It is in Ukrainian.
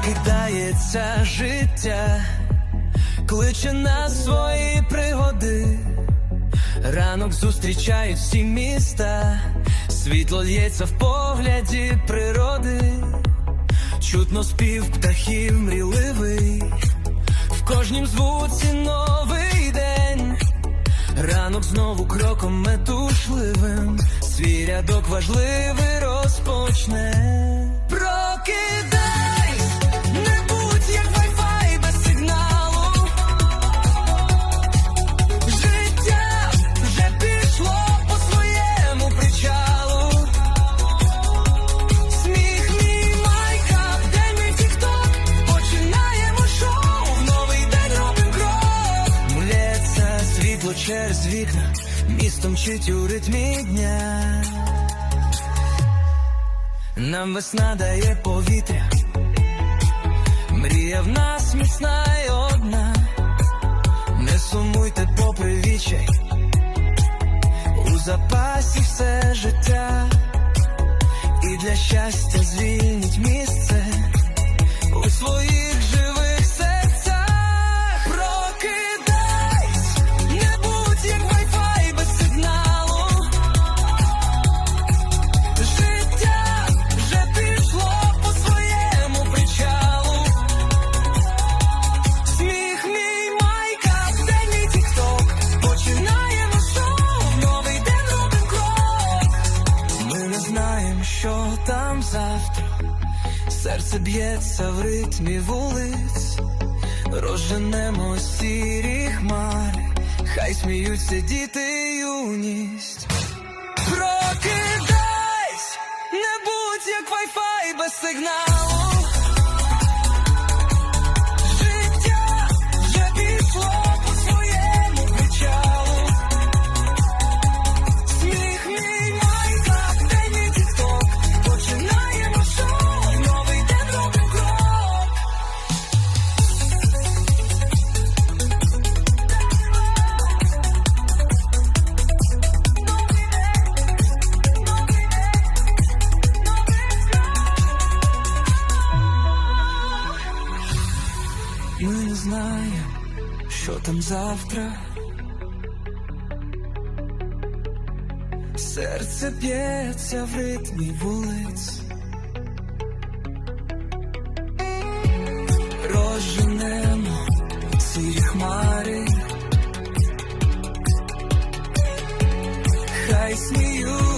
повертається життя, кличе нас свої пригоди. Ранок зустрічають всі міста, світло лється в погляді природи, чутно спів птахів мріливий, в кожнім звуці новий день. Ранок знову кроком метушливим, свій рядок важливий розпочне. Прокидайсь, через вікна, містом чить у ритмі дня. Нам весна дає повітря, мрія в нас міцна й одна. Не сумуйте попри вічай, у запасі все життя, і для щастя звільніть Серце б'ється в ритмі вулиць, розженемо сірі хмари, хай сміються діти юність. Прокидайсь, не будь як вайфай без сигналу. Ми не знаємо, що там завтра. Серце б'ється в ритмі вулиць. Розженемо сірі хмари. Хай сміють